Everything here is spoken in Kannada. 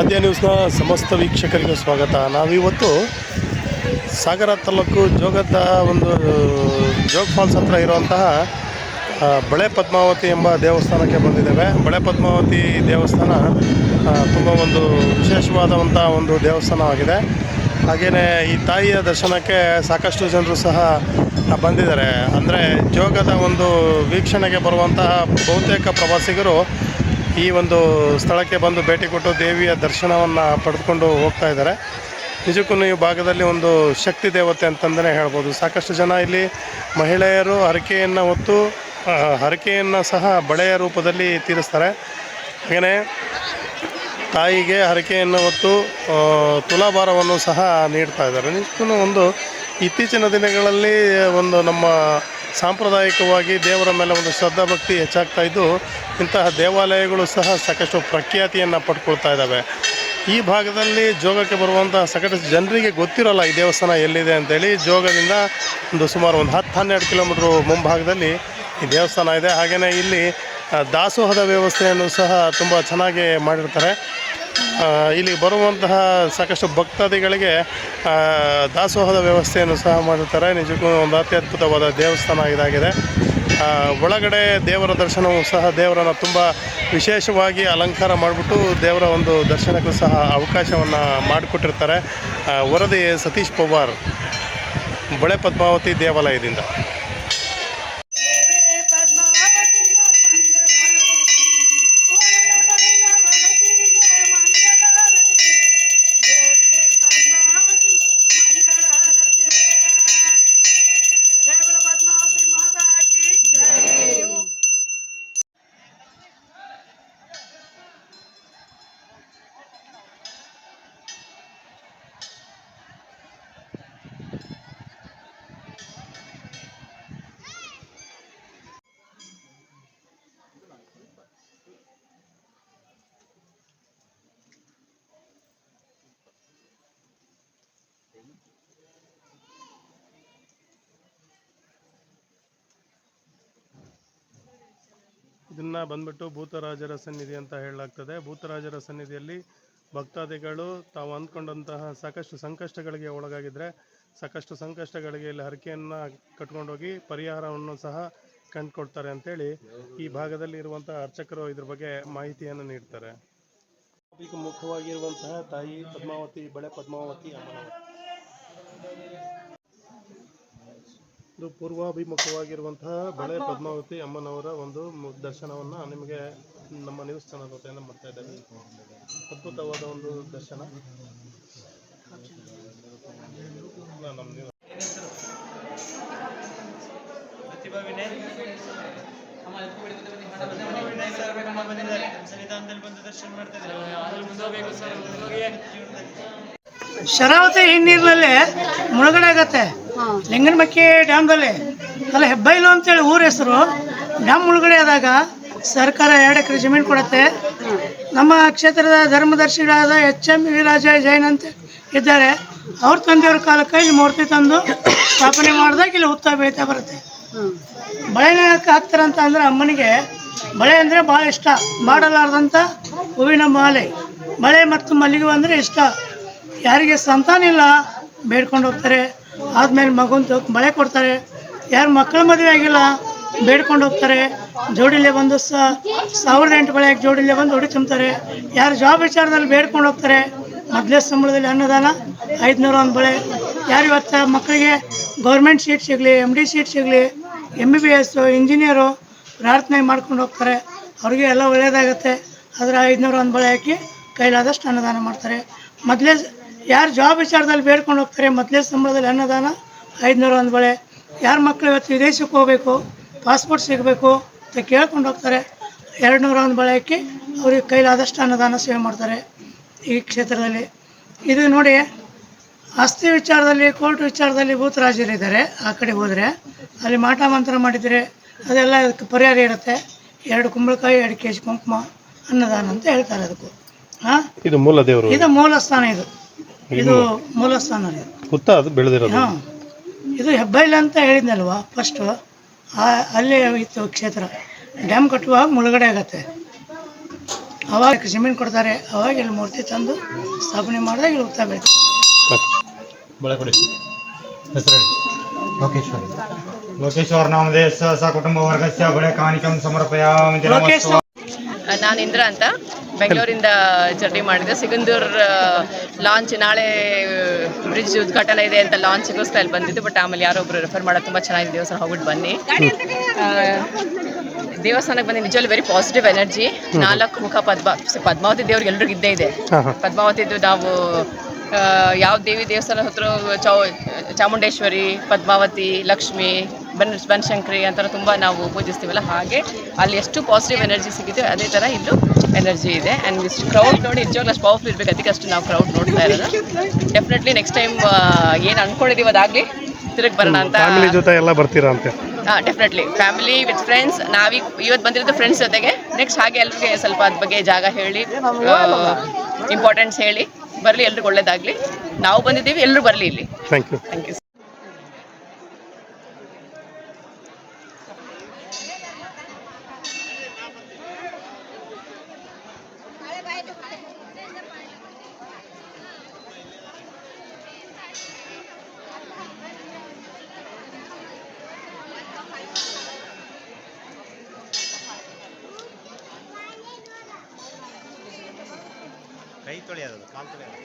ಆದ್ಯ ನ್ಯೂಸ್ನ ಸಮಸ್ತ ವೀಕ್ಷಕರಿಗೆ ಸ್ವಾಗತ. ನಾವಿವತ್ತು ಸಾಗರ ತಾಲೂಕು ಜೋಗದ ಒಂದು, ಜೋಗ್ ಫಾಲ್ಸ್ ಹತ್ರ ಇರುವಂತಹ ಬಳೆ ಪದ್ಮಾವತಿ ಎಂಬ ದೇವಸ್ಥಾನಕ್ಕೆ ಬಂದಿದ್ದೇವೆ. ಬಳೆ ಪದ್ಮಾವತಿ ದೇವಸ್ಥಾನ ತುಂಬ ಒಂದು ವಿಶೇಷವಾದಂಥ ಒಂದು ದೇವಸ್ಥಾನವಾಗಿದೆ ಹಾಗೆಯೇ ಈ ತಾಯಿಯ ದರ್ಶನಕ್ಕೆ ಸಾಕಷ್ಟು ಜನರು ಸಹ ಬಂದಿದ್ದಾರೆ. ಅಂದರೆ ಜೋಗದ ಒಂದು ವೀಕ್ಷಣೆಗೆ ಬರುವಂತಹ ಬಹುತೇಕ ಪ್ರವಾಸಿಗರು ಈ ಒಂದು ಸ್ಥಳಕ್ಕೆ ಬಂದು ಭೇಟಿ ಕೊಟ್ಟು ದೇವಿಯ ದರ್ಶನವನ್ನು ಪಡೆದುಕೊಂಡು ಹೋಗ್ತಾ ಇದ್ದಾರೆ. ನಿಜಕ್ಕೂ ಈ ಭಾಗದಲ್ಲಿ ಒಂದು ಶಕ್ತಿ ದೇವತೆ ಅಂತಂದಲೇ ಹೇಳ್ಬೋದು. ಸಾಕಷ್ಟು ಜನ ಇಲ್ಲಿ ಮಹಿಳೆಯರು ಹರಕೆಯನ್ನು ಹೊತ್ತು ಹರಕೆಯನ್ನು ಸಹ ಬಳೆಯ ರೂಪದಲ್ಲಿ ತೀರಿಸ್ತಾರೆ. ಹಾಗೆಯೇ ತಾಯಿಗೆ ಹರಕೆಯನ್ನು ಹೊತ್ತು ತುಲಾಭಾರವನ್ನು ಸಹ ನೀಡ್ತಾ ಇದ್ದಾರೆ. ನಿಜಕ್ಕೂ ಒಂದು ಇತ್ತೀಚಿನ ದಿನಗಳಲ್ಲಿ ಒಂದು ನಮ್ಮ ಸಾಂಪ್ರದಾಯಿಕವಾಗಿ ದೇವರ ಮೇಲೆ ಒಂದು ಶ್ರದ್ಧಾ ಭಕ್ತಿ ಹೆಚ್ಚಾಗ್ತಾ ಇದ್ದು, ಇಂತಹ ದೇವಾಲಯಗಳು ಸಹ ಸಾಕಷ್ಟು ಪ್ರಖ್ಯಾತಿಯನ್ನು ಪಡ್ಕೊಳ್ತಾ ಇದ್ದಾವೆ ಈ ಭಾಗದಲ್ಲಿ ಜೋಗಕ್ಕೆ ಬರುವಂತಹ ಸಾಕಷ್ಟು ಜನರಿಗೆ ಗೊತ್ತಿರೋಲ್ಲ ಈ ದೇವಸ್ಥಾನ ಎಲ್ಲಿದೆ ಅಂತೇಳಿ. ಜೋಗದಿಂದ ಒಂದು ಸುಮಾರು ಒಂದು ಹತ್ತು ಹನ್ನೆರಡು ಕಿಲೋಮೀಟ್ರ್ ಮುಂಭಾಗದಲ್ಲಿ ಈ ದೇವಸ್ಥಾನ ಇದೆ. ಹಾಗೆಯೇ ಇಲ್ಲಿ ದಾಸೋಹದ ವ್ಯವಸ್ಥೆಯನ್ನು ಸಹ ತುಂಬ ಚೆನ್ನಾಗಿ ಮಾಡಿರ್ತಾರೆ. ಇಲ್ಲಿ ಬರುವಂತಹ ಸಾಕಷ್ಟು ಭಕ್ತಾದಿಗಳಿಗೆ ದಾಸೋಹದ ವ್ಯವಸ್ಥೆಯನ್ನು ಸಹ ಮಾಡಿರ್ತಾರೆ. ನಿಜಕ್ಕೂ ಒಂದು ಅತ್ಯದ್ಭುತವಾದ ದೇವಸ್ಥಾನ ಇದಾಗಿದೆ. ಒಳಗಡೆ ದೇವರ ದರ್ಶನವೂ ಸಹ ದೇವರನ್ನು ತುಂಬ ವಿಶೇಷವಾಗಿ ಅಲಂಕಾರ ಮಾಡಿಬಿಟ್ಟು ದೇವರ ಒಂದು ದರ್ಶನಕ್ಕೂ ಸಹ ಅವಕಾಶವನ್ನು ಮಾಡಿಕೊಟ್ಟಿರ್ತಾರೆ. ವರದಿ ಸತೀಶ್ ಪವಾರ್, ಬಳೆ ಪದ್ಮಾವತಿ ದೇವಾಲಯದಿಂದ. ಇದನ್ನು ಬಂದ್ಬಿಟ್ಟು ಭೂತರಾಜರ ಸನ್ನಿಧಿ ಅಂತ ಹೇಳಲಾಗ್ತದೆ. ಭೂತರಾಜರ ಸನ್ನಿಧಿಯಲ್ಲಿ ಭಕ್ತಾದಿಗಳು ತಾವು ಅಂದ್ಕೊಂಡಂತಹ ಸಾಕಷ್ಟು ಸಂಕಷ್ಟಗಳಿಗೆ ಒಳಗಾಗಿದ್ದರೆ ಸಾಕಷ್ಟು ಸಂಕಷ್ಟಗಳಿಗೆ ಇಲ್ಲಿ ಹರಕೆಯನ್ನು ಕಟ್ಕೊಂಡೋಗಿ ಪರಿಹಾರವನ್ನು ಸಹ ಕಂಡುಕೊಡ್ತಾರೆ ಅಂತೇಳಿ ಈ ಭಾಗದಲ್ಲಿ ಇರುವಂತಹ ಅರ್ಚಕರು ಇದ್ರ ಬಗ್ಗೆ ಮಾಹಿತಿಯನ್ನು ನೀಡ್ತಾರೆ. ಮುಖ್ಯವಾಗಿರುವಂತಹ ತಾಯಿ ಪದ್ಮಾವತಿ, ಬಳೆ ಪದ್ಮಾವತಿ, ಅಮ್ಮನವರು. ಇದು ಪೂರ್ವಾಭಿಮುಖವಾಗಿರುವಂತಹ ಬಳೆ ಪದ್ಮಾವತಿ ಅಮ್ಮನವರ ಒಂದು ದರ್ಶನವನ್ನ ನಿಮಗೆ ನಮ್ಮ ನ್ಯೂಸ್ ಚಾನಲ್ ವತಿಯಿಂದ ಮಾಡ್ತಾ ಇದ್ದೇವೆ. ಅದ್ಭುತವಾದ ಒಂದು ದರ್ಶನ. ಶರಾವತಿ ಹಿನ್ನೀರಿನಲ್ಲಿ ಮುಳುಗಡೆ ಆಗತ್ತೆ. ಲಿಂಗನಮಕ್ಕಿ ಡ್ಯಾಮ್ದಲ್ಲಿ ಅಲ್ಲ ಹೆಬ್ಬೈಲು ಅಂತೇಳಿ ಊರ ಹೆಸರು. ಡ್ಯಾಮ್ ಮುಳುಗಡೆ ಆದಾಗ ಸರ್ಕಾರ ಎರಡು ಎಕರೆ ಜಮೀನು ಕೊಡುತ್ತೆ. ನಮ್ಮ ಕ್ಷೇತ್ರದ ಧರ್ಮದರ್ಶಿಗಳಾದ ಎಚ್ ಎಂ ವಿರಾಜ ಜೈನ್ ಅಂತ ಇದ್ದಾರೆ. ಅವ್ರ ತಂದೆಯವ್ರ ಕಾಲಕ್ಕೆ ಇಲ್ಲಿ ಮೂರ್ತಿ ತಂದು ಸ್ಥಾಪನೆ ಮಾಡಿದಾಗ ಇಲ್ಲಿ ಹುತ್ತ ಬೆಳೀತಾ ಬರುತ್ತೆ. ಬಳೆನ ಯಾಕೆ ಹಾಕ್ತಾರಂತ ಅಂದ್ರೆ ಅಮ್ಮನಿಗೆ ಬಳೆ ಅಂದರೆ ಭಾಳ ಇಷ್ಟ. ಮಾಡಲಾರ್ದಂಥ ಹೂವಿನ ಮಾಲೆ. ಬಳೆ ಮತ್ತು ಮಲ್ಲಿಗೆ ಅಂದರೆ ಇಷ್ಟ. ಯಾರಿಗೆ ಸಂತಾನ ಇಲ್ಲ ಬೇಡ್ಕೊಂಡು ಹೋಗ್ತಾರೆ. ಆದ್ಮೇಲೆ ಮಗುಂದು ಮಳೆ ಕೊಡ್ತಾರೆ. ಯಾರು ಮಕ್ಕಳ ಮದುವೆ ಆಗಿಲ್ಲ, ಬೇಡ್ಕೊಂಡು ಹೋಗ್ತಾರೆ. ಜೋಡಿಲೆ ಬಂದು ಸಾವಿರದ ಎಂಟು ಬಳೆ ಜೋಡಿಲೆ ಬಂದು ಹೊಡಿ ತುಂಬ್ತಾರೆ ಯಾರು ಜಾಬ್ ವಿಚಾರದಲ್ಲಿ ಬೇಡ್ಕೊಂಡು ಹೋಗ್ತಾರೆ, ಮೊದಲೇ ಸಂಬಳದಲ್ಲಿ ಅನ್ನದಾನ, ಐದುನೂರ ಒಂದು ಬಳೆ. ಯಾರು ಇವತ್ತು ಮಕ್ಕಳಿಗೆ ಗೌರ್ಮೆಂಟ್ ಸೀಟ್ ಸಿಗಲಿ ಎಂ ಡಿ ಸೀಟ್ ಸಿಗಲಿ M B B S engineer ಪ್ರಾರ್ಥನೆ ಮಾಡ್ಕೊಂಡು ಹೋಗ್ತಾರೆ. ಅವ್ರಿಗೆ ಎಲ್ಲ ಒಳ್ಳೆಯದಾಗತ್ತೆ ಅದರ ಐದುನೂರ ಒಂದು ಬಳೆ ಹಾಕಿ ಕೈಲಾದಷ್ಟು ಅನ್ನದಾನ ಮಾಡ್ತಾರೆ. ಮೊದಲೇ ಯಾರು ಜಾಬ್ ವಿಚಾರದಲ್ಲಿ ಬೇಡ್ಕೊಂಡು ಹೋಗ್ತಾರೆ? ಮೊದಲೇ ಸಂಬಳದಲ್ಲಿ ಅನ್ನದಾನ ಐದುನೂರ ಒಂದು ಬಳೆ. ಯಾರ ಮಕ್ಕಳು ಇವತ್ತು ವಿದೇಶಕ್ಕೆ ಹೋಗಬೇಕು ಪಾಸ್ಪೋರ್ಟ್ ಸಿಗಬೇಕು ಅಂತ ಕೇಳ್ಕೊಂಡು ಹೋಗ್ತಾರೆ. ಎರಡು ನೂರ ಒಂದು ಬಳೆ ಹಾಕಿ ಅವ್ರಿಗೆ ಕೈಲಾದಷ್ಟು ಅನ್ನದಾನ ಸೇವೆ ಮಾಡ್ತಾರೆ ಈ ಕ್ಷೇತ್ರದಲ್ಲಿ. ಇದು ನೋಡಿ ಆಸ್ತಿ ವಿಚಾರದಲ್ಲಿ ಕೋರ್ಟ್ ವಿಚಾರದಲ್ಲಿ ಭೂತರಾಜರಿದ್ದಾರೆ ಆ ಕಡೆ ಹೋದರೆ. ಅಲ್ಲಿ ಮಾಟ ಮಂತ್ರ ಮಾಡಿದರೆ ಅದೆಲ್ಲ ಅದಕ್ಕೆ ಪರಿಹಾರ ಇರುತ್ತೆ. ಎರಡು ಕುಂಬಳಕಾಯಿ ಎರಡು ಕೆ ಜಿ ಕುಂಕುಮ ಅನ್ನದಾನ ಅಂತ ಹೇಳ್ತಾರೆ ಅದಕ್ಕೂ. ಹಾಂ ಇದು ಮೂಲ ದೇವರು. ಇದು ಮೂಲ ಸ್ಥಾನ ಇದು. ಇದು ಮೂಲ ಸ್ಥಾನ ಇದು ಹುತ್ತ ಅದು ಬೆಳೆದಿರೋದು. ಹಾಂ. ಇದು ಹೆಬ್ಬೈಲ್ ಅಂತ ಹೇಳಿದ್ನಲ್ವಾ ಫಸ್ಟ್ ಅಲ್ಲೇ ಇತ್ತು ಕ್ಷೇತ್ರ. ಡ್ಯಾಮ್ ಕಟ್ಟುವಾಗ ಮುಳುಗಡೆ ಆಗತ್ತೆ. ಅವಾಗ ಸಿಮೆಂಟ್ ಕೊಡ್ತಾರೆ. ಅವಾಗ ಇಲ್ಲಿ ಮೂರ್ತಿ ತಂದು ಸ್ಥಾಪನೆ ಮಾಡಿದಾಗ ಇಲ್ಲಿ ಹೋಗ್ತಾ ಬೇಕು ಲೋಕೇಶ್ವರ್. ಲೋಕೇಶ್ವರ್ ಲೋಕೇಶ್ವರ ಸ ಕುಟುಂಬ ವರ್ಗಸ್ಯ ಬಳೆ ಕಾಣಿಕಂ ಸಮರ್ಪಯಾಮಿ. ಲೋಕೇಶ್ ನಾನು ಇಂದ್ರ ಅಂತ. ಬೆಂಗಳೂರಿಂದ ಜರ್ನಿ ಮಾಡಿದೆ. ಸಿಗಂದೂರ್ ಲಾಂಚ್ ನಾಳೆ ಬ್ರಿಡ್ಜ್ ಉದ್ಘಾಟನೆ ಇದೆ ಅಂತ ಲಾಂಚ್ಗೋಸ್ಕರ ಅಲ್ಲಿ ಬಂದಿದ್ದು ಬಟ್ ಆಮೇಲೆ ಯಾರೋ ಒಬ್ರು ರೆಫರ್ ಮಾಡೋದು ತುಂಬ ಚೆನ್ನಾಗಿದೆ. ದೇವಸ್ಥಾನ ಹೋಗ್ಬಿಟ್ಟು ಬನ್ನಿ. ದೇವಸ್ಥಾನಕ್ಕೆ ಬಂದು ನಿಜವಲ್ಲಿ ವೆರಿ ಪಾಸಿಟಿವ್ ಎನರ್ಜಿ ನಾಲ್ಕು ಮುಖ ಪದ್ಮ ಪದ್ಮಾವತಿ ದೇವ್ರಿಗೆ ಎಲ್ರಿಗೂ ಇದ್ದೇ ಇದೆ. ಪದ್ಮಾವತಿದು ನಾವು ಯಾವ ದೇವಿ ದೇವಸ್ಥಾನ ಹತ್ರ ಚೌ ಚಾಮುಂಡೇಶ್ವರಿ ಪದ್ಮಾವತಿ ಲಕ್ಷ್ಮಿ ಬನ್ ಬನಶಂಕರಿ ಅಂತ ತುಂಬ ನಾವು ಪೂಜಿಸ್ತೀವಲ್ಲ ಹಾಗೆ ಅಲ್ಲಿ ಎಷ್ಟು ಪಾಸಿಟಿವ್ ಎನರ್ಜಿ ಸಿಗುತ್ತೆ ಅದೇ ಥರ ಇಲ್ಲೂ ಎನರ್ಜಿ ಇದೆ. ಆ್ಯಂಡ್ ಇಷ್ಟು ಕ್ರೌಡ್ ನೋಡಿ ನಿಜವಾಗ್ಲೂ ಅಷ್ಟು ಪವರ್ಫುಲ್ ಇರಬೇಕು ಅದಕ್ಕಷ್ಟು ನಾವು ಕ್ರೌಡ್ ನೋಡ್ತಾ ಇರೋದು. ಡೆಫಿನೆಟ್ಲಿ ನೆಕ್ಸ್ಟ್ ಟೈಮ್ ಏನು ಅಂದ್ಕೊಂಡಿದ್ದೀವಿ ಅದಾಗಲಿ ತಿರುಗಿ ಬರೋಣ ಅಂತ ಫ್ಯಾಮಿಲಿ ಜೊತೆ ಎಲ್ಲ ಬರ್ತೀರಾ ಅಂತ? ಹಾಂ ಡೆಫಿನೆಟ್ಲಿ ಫ್ಯಾಮಿಲಿ ವಿತ್ ಫ್ರೆಂಡ್ಸ್ ನಾವೀಗ ಇವತ್ತು ಬಂದಿರೋದು ಫ್ರೆಂಡ್ಸ್ ಜೊತೆಗೆ. ನೆಕ್ಸ್ಟ್ ಹಾಗೆ ಎಲ್ರಿಗೆ ಸ್ವಲ್ಪ ಅದ್ರ ಬಗ್ಗೆ ಜಾಗ ಹೇಳಿ ಇಂಪಾರ್ಟೆನ್ಸ್ ಹೇಳಿ. ಬರಲಿ ಎಲ್ರಿಗೂ ಒಳ್ಳೇದಾಗಲಿ. ನಾವು ಬಂದಿದ್ದೀವಿ ಎಲ್ಲರೂ ಬರಲಿ ಇಲ್ಲಿ. ಥ್ಯಾಂಕ್ ಯು ಥ್ಯಾಂಕ್ ಯು ಕೈ ತೊಳೆಯೋದು ಕಾಲು ತೊಳೆಯೋದು.